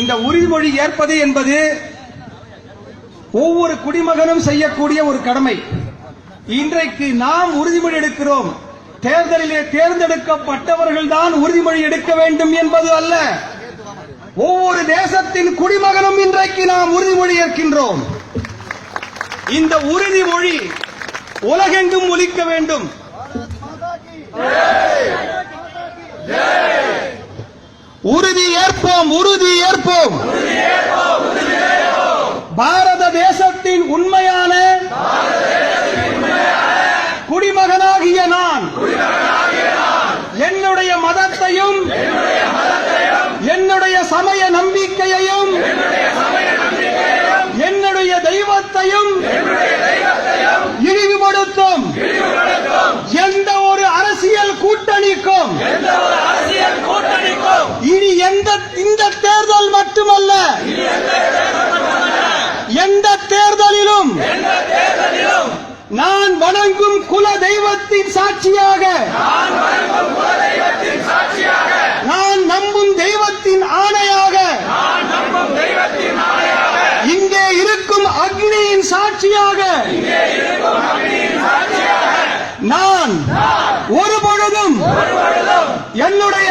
இந்த உறுதிமொழி ஏற்பது என்பது ஒவ்வொரு குடிமகனும் செய்யக்கூடிய ஒரு கடமை. இன்றைக்கு நாம் உறுதிமொழி எடுக்கிறோம். தேர்தலிலே தேர்ந்தெடுக்கப்பட்டவர்கள் தான் உறுதிமொழி எடுக்க வேண்டும் என்பது அல்ல. ஒவ்வொரு தேசத்தின் குடிமகனும் இன்றைக்கு நாம் உறுதிமொழி ஏற்கின்றோம். இந்த உறுதிமொழி உலகெங்கும் ஒலிக்க வேண்டும். உறுதி ஏற்போம் உறுதி ஏற்போம். பாரத தேசத்தின் உண்மையான குடிமகனாகிய நான். என்னுடைய மதத்தையும் என்னுடைய சமய நம்பிக்கையையும் என்னுடைய தெய்வத்தையும் இழிவுபடுத்தும். எந்த ஒரு அரசியல் கூட்டணிக்கும் இனி எந்த இந்த தேர்தல் மட்டுமல்ல. எந்த தேர்தலிலும் நான் வணங்கும் குல தெய்வத்தின் சாட்சியாக நான் நம்பும் தெய்வத்தின் ஆணையாக இங்கே இருக்கும் அக்னியின் சாட்சியாக நான் ஒரு பொழுதும் என்னுடைய